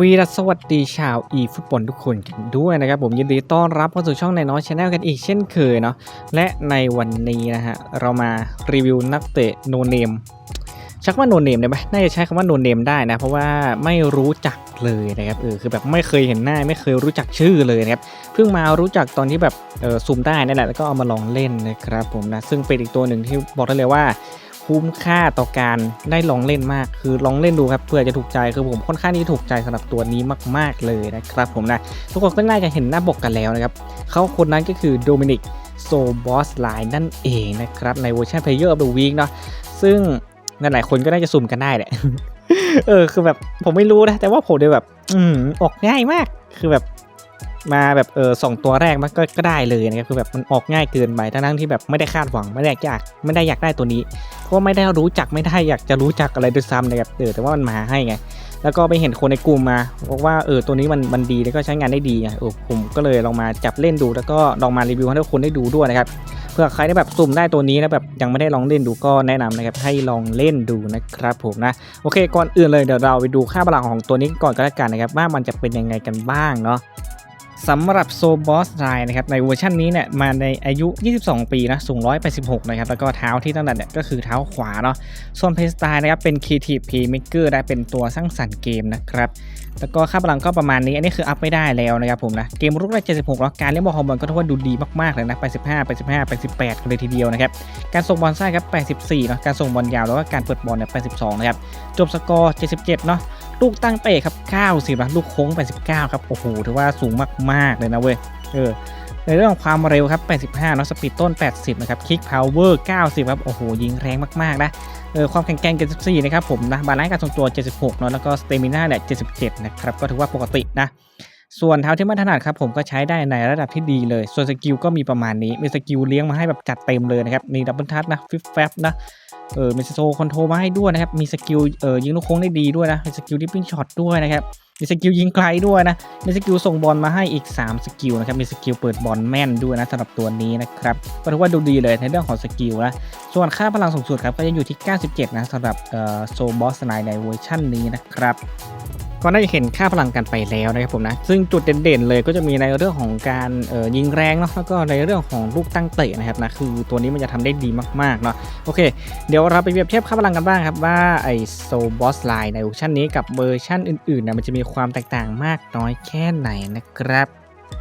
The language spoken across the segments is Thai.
วีดัสสวัสดีชาวอีฟุตบอลทุกคนกันด้วยนะครับ ผมยินดีต้อนรับเข้าสู่ช่องในน้อยชาแนลกันอีกเช่นเคยเนาะและในวันนี้นะฮะ เรามารีวิวนักเตะโนเนมชักว่าโนเนมได้ไหมน่าจะใช้คำว่าโนเนมได้นะ เพราะว่าไม่รู้จักเลยนะครับเออคือแบบไม่เคยเห็นหน้า ไม่เคยรู้จักชื่อเลยนะครับเพิ่งมารู้จักตอนที่แบบเออซูมได้นั่นแหละแล้วก็เอามาลองเล่นนะครับผมนะซึ่งเป็นอีกตัวหนึ่งที่บอกได้เลยว่า คุ้มค่าต่อการได้ลองเล่นมาก คือลองเล่นดูครับเพื่อจะถูกใจคือผมค่อนข้างที่ถูกใจสำหรับตัวนี้มาก ๆเลยนะครับผมนะทุกคนก็น่าจะเห็นหน้าปกกันแล้วนะครับเขาคนนั้นก็คือโดมินิกโซบอสไลน์นั่นเองนะครับในเวอร์ชัน Player of the Week เนาะซึ่งนหลายคนก็น่าจะสุ่มกันได้แหละเออคือแบบผมไม่รู้นะ แต่ว่าผมเลยแบบ อืมออกง่ายมาก คือแบบมาแบบเออสองตัวแรกมันก็ก็ได้เลยนะครับคือแบบมันออกง่ายเกินไปทั้งที่แบบไม่ได้คาดหวังไม่ได้อยากไม่ได้อยากได้ตัวนี้ เพราะว่าไม่ได้รู้จักไม่ได้อยากจะรู้จักอะไรด้วยซ้ำนะครับเออแต่ว่ามันมาให้ไงแล้วก็ไปเห็นคนในกลุ่มมาบอกว่าเออตัวนี้มันมันดีแล้วก็ใช้งานได้ดีไงเออผมก็เลยลองมาจับเล่นดู แล้วก็ลองมารีวิวให้ทุกคนได้ดูด้วยนะครับเพื่อใครที่แบบสุ่มได้ตัวนี้แล้วแบบยังไม่ได้ลองเล่นดูก็แนะนำนะครับให้ลองเล่นดูนะครับผมนะโอเคก่อนอื่นเลยเดี๋ยวเราไปดูค่าพลังของตัวนี้ก่อนก็แล้วกันนะครับว่ามันจะเป็นยังไงกันบ้างเนาะ สำหรับโซบอสไลนะครับในเวอร์ชันนี้เนี่ยมาในอายุ 22 ปีนะสูง 186 นะครับ แล้วก็เท้าที่ตั้งแต่เนี่ยก็คือเท้าขวาเนาะส่วนเพสไตล์นะครับเป็น Creative Playmaker ได้เป็นตัวสร้างสรรค์เกมนะครับ แล้วก็ค่าพลังก็ประมาณนี้ อันนี้คืออัพไม่ได้แล้วนะครับผมนะ เกมรุกได้ 76 แล้วการเลี้ยงบอลฮอร์โมนก็ถือว่าดูดีมากๆเลยนะ 85 85 88กันเลยทีเดียวนะครับ การส่งบอลสั้นครับ 84 เนาะ การส่งบอลยาวแล้วก็การเปิดบอลเนี่ย 82 นะครับ จบสกอร์ 77 เนาะ ลูกตั้งเตะครับ 90นะลูกโค้ง 89 ครับ โอ้โห ถือว่าสูงมากๆเลยนะเว้ย เออ ในเรื่องของความเร็วครับ 85นาะสปีดต้น 80 นะครับ คิกพาวเวอร์ 90 ครับ โอ้โห ยิงแรงมากๆ นะ เออ ความแข็งแกร่ง 74 นะครับผมนะ บาลานซ์การทรงตัว 76เนาะ แล้วก็สเตมิน่าเนี่ย 77 นะครับ ก็ถือว่าปกตินะ ส่วนเท้าที่ไม่ถนัดครับผมก็ใช้ได้ในระดับที่ดีเลย ส่วนสกิลก็มีประมาณนี้ มีสกิลเลี้ยงมาให้แบบจัดเต็มเลยนะครับ มีดับเบิลทัชนะ ฟิฟแฟบนะ เออมีโซคอนโทรมาให้ด้วยนะครับ มีสกิล เออยิงลูกโค้งได้ดีด้วยนะมีสกิลดิปปิ้งช็อตด้วยนะครับ มีสกิลยิงไกลด้วยนะ มีสกิลส่งบอลมาให้อีก 3 สกิลนะครับ มีสกิลเปิดบอลแม่นด้วยนะสำหรับตัวนี้นะครับ ก็ถือว่าดูดีเลยในเรื่องของสกิลนะ ส่วนค่าพลังสูงสุดครับก็ยังอยู่ที่ 97 นะสำหรับโซบอสไนในเวอร์ชันนี้นะครับ ก็น่าจะเห็นค่าพลังกันไปแล้วนะครับผมนะซึ่งจุดเด่นๆเลยก็จะมีในเรื่องของการยิงแรงเนาะแล้วก็ในเรื่องของลูกตั้งเตะนะครับนะคือตัวนี้มันจะทำได้ดีมากๆเนาะโอเค เดี๋ยวเราไปเปรียบเทียบค่าพลังกันบ้างครับว่าไอโซบอสไลน์ในเวอร์ชันนี้กับเวอร์ชันอื่นๆนะมันจะมีความแตกต่างมากน้อยแค่ไหนนะครับ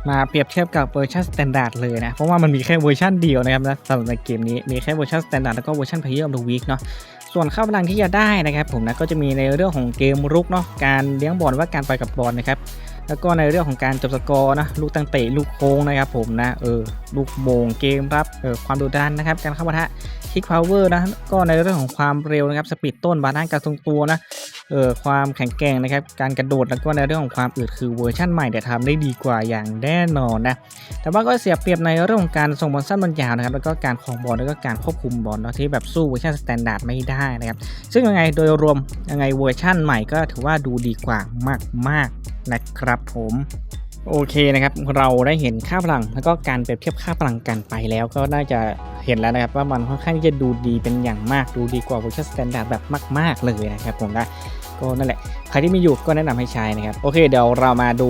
มาเปรียบเทียบกับเวอร์ชันสแตนดาร์ดเลยนะ เพราะว่ามันมีแค่เวอร์ชันเดียวนะครับนะสำหรับในเกมนี้มีแค่เวอร์ชันสแตนดาร์ดแล้วก็เวอร์ชัน Player of the Week เนาะ ส่วนค่าพลังที่จะได้นะครับ ผมนะก็จะมีในเรื่องของเกมรุกเนาะการเลี้ยงบอลว่าการไปกับบอลนะครับแล้วก็ในเรื่องของการจบสกอร์นะลูกตั้งเตะลูกโค้งนะครับ ผมนะเออลูกโมงเกมรับเออความดุดันนะครับ การเข้าปะทะคิกพาวเวอร์นะก็ในเรื่องของความเร็วนะครับสปีดต้นบาลานซ์การทรงตัวนะ เอ่อความแข็งแกร่งนะครับการกระโดดแล้วก็ในเรื่องของความอึดคือเวอร์ชั่นใหม่เดี๋ยวทำได้ดีกว่าอย่างแน่นอนนะแต่ว่าก็เสียเปรียบในเรื่องของการส่งบอลสั้นบอลยาวนะครับแล้วก็การของบอลแล้วก็การควบคุมบอลเนาะที่แบบสู้เวอร์ชันสแตนดาร์ดไม่ได้นะครับซึ่งยังไงโดยรวมยังไงเวอร์ชั่นใหม่ก็ถือว่าดูดีกว่ามากๆนะครับผมโอเคนะครับเราได้เห็นค่าพลังแล้วก็การเปรียบเทียบค่าพลังกันไปแล้วก็น่าจะเห็นแล้วนะครับว่ามันค่อนข้างที่จะดูดีเป็นอย่างมากดูดีกว่าเวอร์ชันสแตนดาร์ดแบบมาก ๆ เลยนะครับผมนะ ก็นั่นแหละใครที่มีอยู่ก็แนะนำให้ใช้นะครับโอเคเดี๋ยวเรามาดู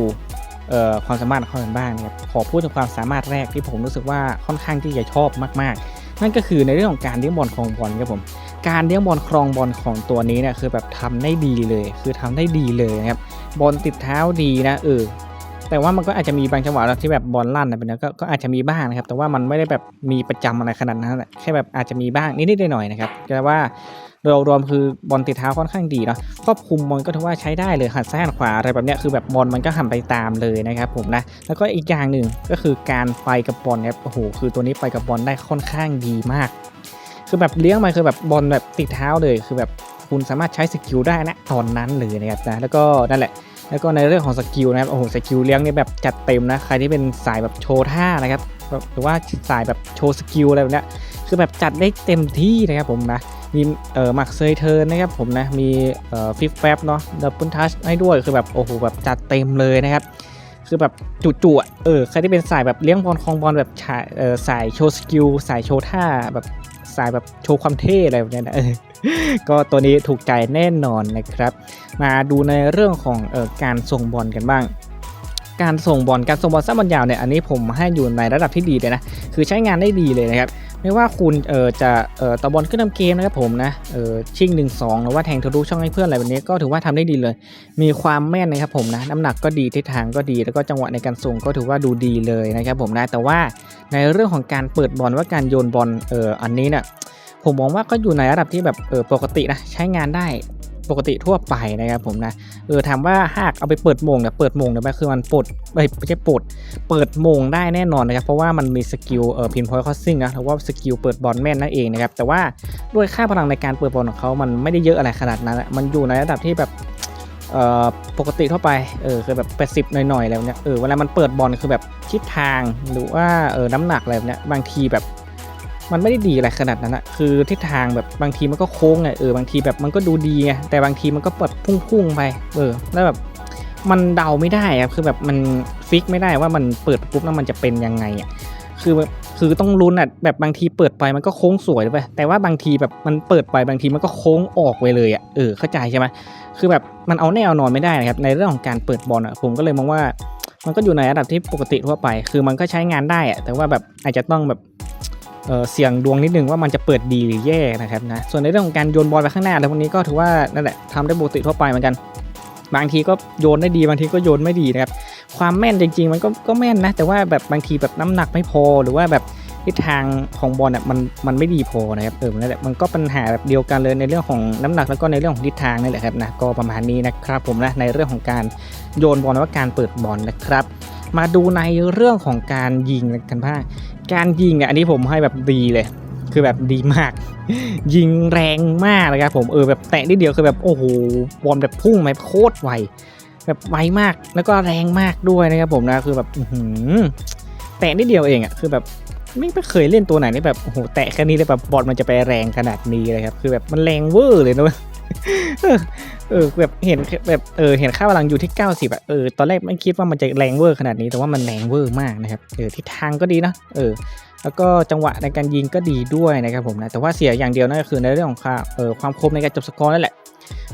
ความสามารถของเขากันบ้างนะครับขอพูดถึงความสามารถแรกที่ผมรู้สึกว่าค่อนข้างที่จะชอบมากๆ นั่นก็คือในเรื่องของการเลี้ยงบอลครองบอลครับผมการเลี้ยงบอลครองบอลของตัวนี้เนี่ยคือแบบทำได้ดีเลย คือทำได้ดีเลยนะครับบอลติดเท้าดีนะเออแต่ว่ามันก็อาจจะมีบางจังหวะที่แบบบอลลั่นนะเป็นก็ก็อาจจะมีบ้างนะครับ แต่ว่ามันไม่ได้แบบมีประจำอะไรขนาดนั้นแหละแค่แบบอาจจะมีบ้างนิดๆหน่อยๆนะครับแต่ว่า โดยรวมคือบอลติดเท้าค่อนข้างดีเนาะควบคุมบอลก็ถือว่าใช้ได้เลยหันซ้ายหันขวาอะไรแบบเนี้ยคือแบบบอลมันก็หันไปตามเลยนะครับผมนะแล้วก็อีกอย่างหนึ่งก็คือการไปกับบอลครับโอ้โหคือตัวนี้ไปกับบอลได้ค่อนข้างดีมาก คือแบบเลี้ยงมาคือแบบบอลแบบติดเท้าเลย คือแบบคุณสามารถใช้สกิลได้นะตอนนั้นเลยนะครับนะแล้วก็นั่นแหละแล้วก็ในเรื่องของสกิลนะครับโอ้โหสกิลเลี้ยงนี่แบบจัดเต็มนะใครที่เป็นสายแบบโชว์ท่านะครับแบบหรือว่าสายแบบโชว์สกิลอะไรแบบเนี้ยคือแบบจัดได้เต็มที่นะครับผมนะ มีเอ่อมักเซยเทิร์นนะครับผมนะมีเอ่อฟิฟแฟบเนาะดับเบิลทัชให้ด้วยคือแบบโอ้โหแบบจัดเต็มเลยนะครับคือแบบจู่ๆเออใครที่เป็นสายแบบเลี้ยงบอลคลองบอลแบบาเออสายโชว์สกิลสายโชว์ท่าแบบสายแบบโชว์ความเท่อะไรแบบเนี้ยนะเออก็ตัวนี้ถูกใจแน่นอนนะครับ มาดูในเรื่องของเออการส่งบอลกันบ้าง การส่งบอลการส่งบอลสั้นบอลยาวเนี่ยอันนี้ผมให้อยู่ในระดับที่ดีเลยนะคือใช้งานได้ดีเลยนะครับ ไม่ว่าคุณเออจะเออต่อบอลขึ้นนำเกมนะครับผมนะเออชิงหนึ่งสองหรือว่าแทงทะลุช่องให้เพื่อนอะไรแบบนี้ก็ถือว่าทำได้ดีเลย มีความแม่นนะครับผมนะน้ำหนักก็ดีทิศทางก็ดีแล้วก็จังหวะในการส่งก็ถือว่าดูดีเลยนะครับผมนะแต่ว่าในเรื่องของการเปิดบอลว่าการโยนบอลเอออันนี้เนี่ยผมมองว่าก็อยู่ในระดับที่แบบเออปกตินะใช้งานได้ ปกติทั่วไปนะครับผมนะเออถามว่าหากเอาไปเปิดโมงเนี่ยเปิดโมงเนี่ยมันคือมันปลดไม่ไม่ใช่ปลดเปิดโมงได้แน่นอนนะครับเพราะว่ามันมีสกิลเอ่อพินพอยต์คอสซิ่งนะหรือว่าสกิลเปิดบอลแม่นนั่นเองนะครับแต่ว่าด้วยค่าพลังในการเปิดบอลของเขามันไม่ได้เยอะอะไรขนาดนั้นอะมันอยู่ในระดับที่แบบเออปกติทั่วไป เออ คือแบบ 80 หน่อยๆ แล้วเนี่ย เออ เวลามันเปิดบอลคือแบบทิศทาง หรือว่า เออ น้ำหนักอะไรแบบเนี้ย บางทีแบบ มันไม่ได้ดีอะไรขนาดนั้นอะคือทิศทางแบบบางทีมันก็โค้งไงเออบางทีแบบมันก็ดูดีไงแต่บางทีมันก็เปิดพุ่งๆไปเออแล้วแบบมันเดาไม่ได้อะคือแบบมันฟิกไม่ได้ว่ามันเปิดปุ๊บแล้วมันจะเป็นยังไงอะคือแบบคือต้องลุ้นอะแบบบางทีเปิดไปมันก็โค้งสวยไปแต่ว่าบางทีแบบมันเปิดไปบางทีมันก็โค้งออกไปเลยอะเออเข้าใจใช่ไหมคือแบบมันเอาแน่เอานอนไม่ได้นะครับในเรื่องของการเปิดบอลอะผมก็เลยมองว่ามันก็อยู่ในระดับที่ปกติทั่วไป คือมันก็ใช้งานได้อะแต่ว่าแบบอาจจะต้องแบบ เเสี่ยงดวงนิดนึงว่ามันจะเปิดดีหรือแย่นะครับนะส่วนในเรื่องของการโยนบอลไปข้างหน้าอะไรพวกนี้ก็ถือว่านั่นแหละทำได้ปกติทั่วไปเหมือนกัน บางทีก็โยนได้ดีบางทีก็โยนไม่ดีนะครับความแม่นจริง ๆ มันก็ก็แม่นนะแต่ว่าแบบบางทีแบบน้ำหนักไม่พอหรือว่าแบบทิศทางของบอลเนี่ยมันมันไม่ดีพอนะครับเออนั่นแหละมันก็ปัญหาแบบเดียวกันเลยในเรื่องของน้ำหนักแล้วก็ในเรื่องของทิศทางนี่แหละครับนะก็ประมาณนี้นะครับผมนะในเรื่องของการโยนบอลและว่าการเปิดบอลนะครับ มาดูในเรื่องของการยิงกันบ้าง การยิงอะอันนี้ผมให้แบบดีเลย คือแบบดีมาก ยิงแรงมากเลยครับผมเออแบบแตะนิดเดียวคือแบบโอ้โหบอลแบบพุ่งมาโคตรไวแบบไวมากแล้วก็แรงมากด้วยนะครับผมนะคือแบบหืแตะนิดเดียวเองอะคือแบบไม่ไม่เคยเล่นตัวไหนนี่แบบโอ้โหแตะแค่นี้เลยแบบบอลมันจะไปแรงขนาดนี้เลยครับคือแบบมันแรงเวอร์เลยนะ เออเออแบบเห็นแบบเออเห็นค่าพลังอยู่ที่ 90อะเออตอนแรกไม่คิดว่ามันจะแรงเวอร์ขนาดนี้แต่ว่ามันแรงเวอร์มากนะครับเออทิศทางก็ดีนะเออแล้วก็จังหวะในการยิงก็ดีด้วยนะครับผมนะแต่ว่าเสียอย่างเดียวนั่นก็คือในเรื่องของความเออความคมในการจบสกอร์นั่นแหละ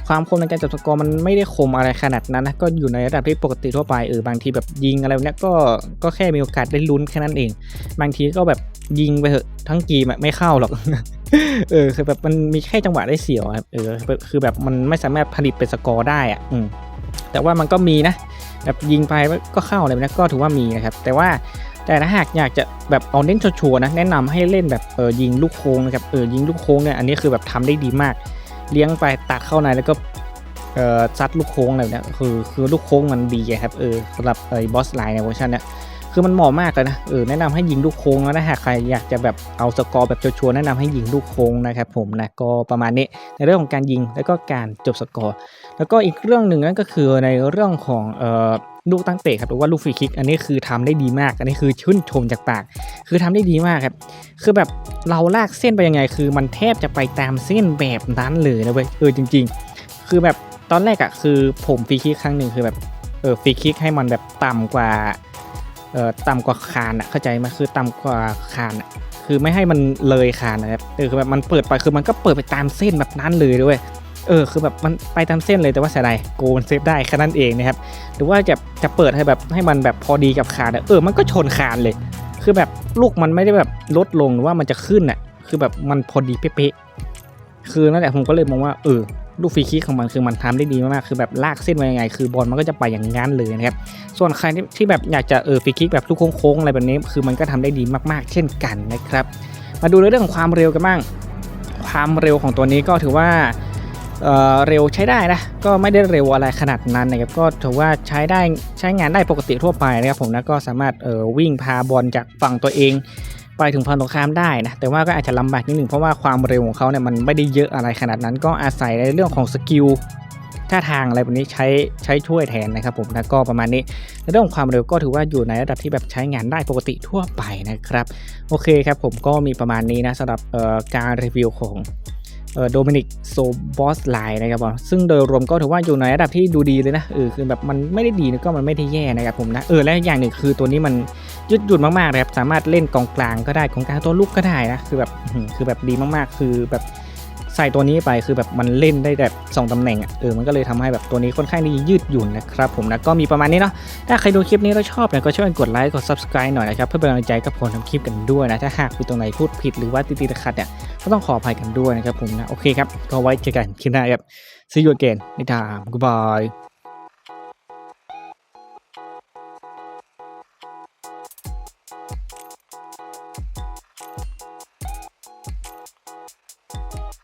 ความคมในการจบสกอร์มันไม่ได้คมอะไรขนาดนั้นนะก็อยู่ในระดับที่ปกติทั่วไปเออบางทีแบบยิงอะไรเนี้ยก็ก็แค่มีโอกาสได้ลุ้นแค่นั้นเอง บางทีก็แบบยิงไปเถอะทั้งกีมไม่เข้าหรอก เออคือแบบมันมีแค่จังหวะได้เสียวครับเออคือแบบมันไม่สามารถผลิตเป็นสกอร์ได้อะอืมแต่ว่ามันก็มีนะ แบบยิงไปก็เข้าอะไรนี้ก็ถือว่ามีนะครับ แต่ว่าแต่ถ้าหากอยากจะแบบเอาเน้นชัวร์นะแนะนำให้เล่นแบบเออยิงลูกโค้งนะครับเออยิงลูกโค้งเนี่ยอันนี้คือแบบทำได้ดีมาก เลี้ยงไปตัดเข้าในแล้วก็เอ่อซัดลูกโค้งอะไรเนี้ยคือคือลูกโค้งมันดีไงครับเออสำหรับไอ้บอสไลน์ในเวอร์ชันเนี้ย คือมันเหมาะมากเลยนะเออแนะนำให้ยิงลูกโค้งแล้วนะหากใครอยากจะแบบเอาสกอร์แบบชัวร์แนะนำให้ยิงลูกโค้งนะครับผมนะก็ประมาณนี้ในเรื่องของการยิงแล้วก็การจบสกอร์ แล้วก็อีกเรื่องหนึ่งนั่นก็คือในเรื่องของเอ่อลูกตั้งเตะครับหรือว่าลูกฟรีคิก อันนี้คือทำได้ดีมาก อันนี้คือชื่นชมจากปาก คือทำได้ดีมากครับ คือแบบเราลากเส้นไปยังไง คือมันแทบจะไปตามเส้นแบบนั้นเลยนะเว้ยเออจริง ๆ คือแบบตอนแรกอะคือผมฟรีคิกครั้งหนึ่งคือแบบเออฟรีคิกให้มันแบบต่ำกว่า ต่ำกว่าคานอะเข้าใจไหมคือต่ำกว่าคานอะคือไม่ให้มันเลยคานนะครับเออคือแบบมันเปิดไปคือมันก็เปิดไปตามเส้นแบบนั้นเลยด้วยเออคือแบบมันไปตามเส้นเลยแต่ว่าเสียดายโกมันเซฟได้แค่นั้นเองนะครับหรือว่าจะจะเปิดให้แบบให้มันแบบพอดีกับคานอะเออมันก็ชนคานเลย คือแบบลูกมันไม่ได้แบบลดลงหรือว่ามันจะขึ้นอะคือแบบมันพอดีเป๊ะๆคือนั่นแหละผมก็เลยมองว่าเออ ลูกฟรีคิกของมันคือมันทำได้ดีมากๆคือแบบลากเส้นมายังไง คือบอลมันก็จะไปอย่างงั้นเลยนะครับส่วนใครที่แบบอยากจะเออฟรีคิกแบบลูกโค้งๆอะไรแบบนี้ คือมันก็ทำได้ดีมาก ๆ เช่นกันนะครับ มาดูเรื่องของความเร็วกันบ้าง ความเร็วของตัวนี้ก็ถือว่าเอ่อเร็วใช้ได้นะก็ไม่ได้เร็วอะไรขนาดนั้นนะครับก็ถือว่าใช้ได้ใช้งานได้ปกติทั่วไปนะครับผมนะก็สามารถเออวิ่งพาบอลจากฝั่งตัวเอง ไปถึงฝั่งตรงข้ามได้นะแต่ว่าก็อาจจะลำบากนิดหนึ่งเพราะว่าความเร็วของเขาเนี่ยมันไม่ได้เยอะอะไรขนาดนั้น ก็อาศัยในเรื่องของสกิลท่าทางอะไรแบบนี้ใช้ใช้ช่วยแทนนะครับผมนะก็ประมาณนี้ในเรื่องของความเร็วก็ถือว่าอยู่ในระดับที่แบบใช้งานได้ปกติทั่วไปนะครับ โอเคครับผมก็มีประมาณนี้นะสำหรับการรีวิวของโดมินิกโซบอสไลน์นะครับผมซึ่งโดยรวมก็ถือว่าอยู่ในระดับที่ดูดีเลยนะเออคือแบบมันไม่ได้ดีนะก็มันไม่ได้แย่นะครับผมนะเออและอย่างหนึ่งคือตัวนี้มัน ยืดหยุ่นมากๆนะครับ สามารถเล่นกองกลางก็ได้กองกลางตัวลูกก็ได้นะ คือแบบคือแบบดีมากๆ คือแบบใส่ตัวนี้ไปคือแบบมันเล่นได้แบบสองตำแหน่งอะเออมันก็เลยทำให้แบบตัวนี้ค่อนข้างที่ยืดหยุ่นนะครับผมนะก็มีประมาณนี้เนาะถ้าใครดูคลิปนี้แล้วชอบเนี่ยก็ช่วยกดไลค์กด subscribe หน่อยนะครับเพื่อเป็นกำลังใจกับผมทำคลิปกันด้วยนะถ้าหากมีตรงไหนพูดผิดหรือว่าติดติดขัดเนี่ยก็ต้องขออภัยกันด้วยนะครับผมนะโอเคครับก็ไว้เจอกันคลิปหน้าครับ see you again ในทาง goodbye